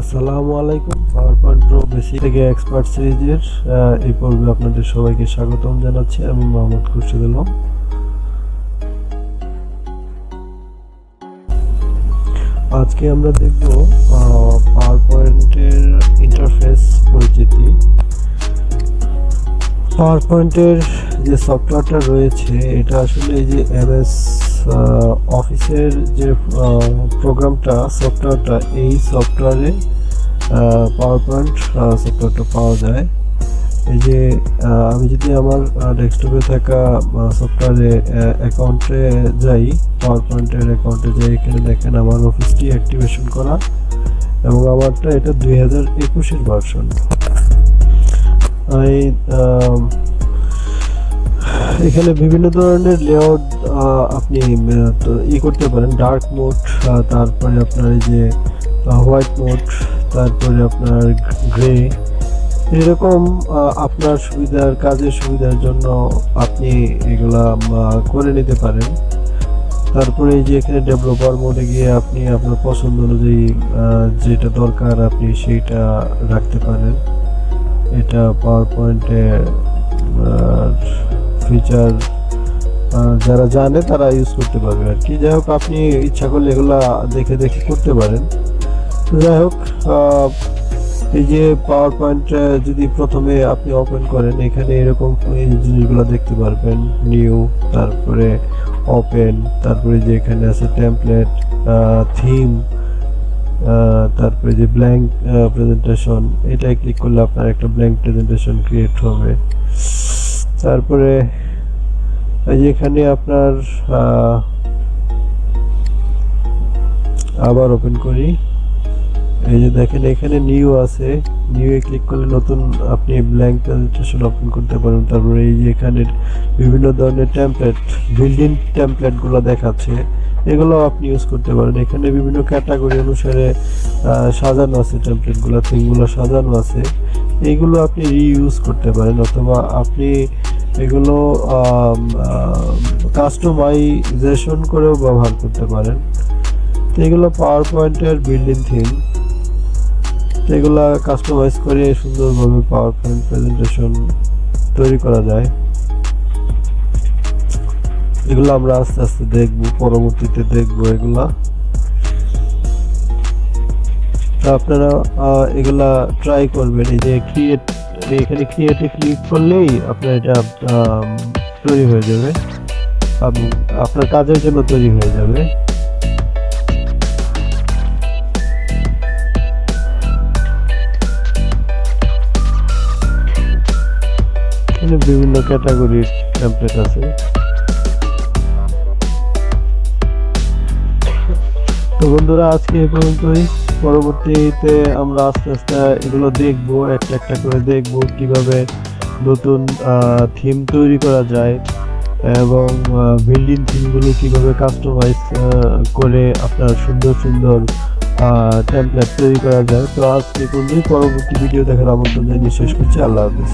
আসসালামু আলাইকুম power point pro basic থেকে এক্সপার্ট সিরিজের এই পর্বে আপনাদের সবাইকে স্বাগতম জানাচ্ছি। আমি মোহাম্মদ খুরশিদ আলম। আজকে আমরা দেখব পাওয়ার পয়েন্টের ইন্টারফেস পরিচিতি। পাওয়ার পয়েন্টের যে সফটওয়্যারটা রয়েছে, এটা আসলে এই যে এমএস অফিসের যে প্রোগ্রামটা সফটওয়্যারটা এই সফটওয়্যারে পাওয়ার পয়েন্ট সফটওয়্যারটা পাওয়া যায়। এই যে আমি যদি আমার ডেস্কটপে থাকা সফটওয়্যারে অ্যাকাউন্টে যাই পাওয়ার পয়েন্টের অ্যাকাউন্টে যাই, এখানে দেখেন আমার অফিসটি অ্যাক্টিভেশন করা এবং আমারটা এটা দুই হাজার একুশের ভার্সন এই এখানে বিভিন্ন ধরনের লেআউট আপনি ই করতে পারেন। ডার্ক মোড তারপরে আপনার এই যে হোয়াইট মোড তারপরে আপনার গ্রে এরকম আপনার সুবিধার, কাজের সুবিধার জন্য আপনি এগুলা করে নিতে পারেন। তারপরে এই যে এখানে ডেভেলপার মোডে গিয়ে আপনি আপনার পছন্দ অনুযায়ী যেটা দরকার আপনি সেইটা রাখতে পারেন। এটা পাওয়ার পয়েন্টে ফিচার যারা জানে তারা ইউজ করতে পারবে আর কি। যাই হোক, আপনি ইচ্ছা করলে এগুলো দেখে দেখে করতে পারেন। তো যাই হোক এই যে পাওয়ার পয়েন্ট যদি প্রথমে আপনি ওপেন করেন, এখানে এরকম এই জিনিসগুলো দেখতে পারবেন। নিউ তারপরে ওপেন তারপরে যে এখানে আছে টেমপ্লেট থিম তারপরে যে ব্ল্যাঙ্ক প্রেজেন্টেশন এটাই ক্লিক করলে আপনার একটা ব্ল্যাঙ্ক প্রেজেন্টেশন ক্রিয়েট হবে। তারপরে এখানে আপনার আবার ওপেন করি। এই যে দেখেন, এখানে নিউ আছে। নিউ এ ক্লিক করলে নতুন আপনি ব্ল্যাঙ্ক প্রেজেন্টেশন ওপেন করতে পারেন তারপরে এই যে এখানে বিভিন্ন ধরনের টেমপ্লেট বিল্ডিং টেমপ্লেটগুলো দেখাচ্ছে। এগুলো আপনি ইউজ করতে পারেন। এখানে বিভিন্ন ক্যাটাগরি অনুসারে সাজানো আছে টেমপ্লেটগুলো থিমগুলো সাজানো আছে। এইগুলো আপনি রিইউজ করতে পারেন। অথবা আপনি এগুলো কাস্টমাইজেশন করেও ব্যবহার করতে পারেন। তো এগুলো পাওয়ার পয়েন্টের বিল্ডিং থিম তো এগুলা কাস্টমাইজ করে সুন্দরভাবে পাওয়ার পয়েন্ট প্রেজেন্টেশন তৈরি করা যায়। এগুলো আমরা আস্তে আস্তে দেখব, পরবর্তীতে দেখব এগুলা। আপনারা এগুলা ট্রাই করবেন, এই যে ক্রিয়েট এখানে ক্রিয়েটে ক্লিক করলেই আপনার এটা তৈরি হয়ে যাবে। আপ- আপনার কাজের জন্য তৈরি হয়ে যাবে। বিভিন্ন ক্যাটাগরির টেমপ্লেট আছে। তো বন্ধুরা, আজকে এ পর্যন্তই। পরবর্তীতে আমরা আস্তে আস্তে এগুলো দেখব, একটা একটা করে দেখব কীভাবে নতুন থিম তৈরি করা যায় এবং বিল্ডিং থিমগুলো কীভাবে কাস্টমাইজ করে আপনার সুন্দর সুন্দর টেমপ্লেট তৈরি করা যায়। তো আজকে পর্যন্তই। পরবর্তী ভিডিও দেখার আমন্ত্রণ জানিয়ে শেষ করছি। আল্লাহ হাফিজ।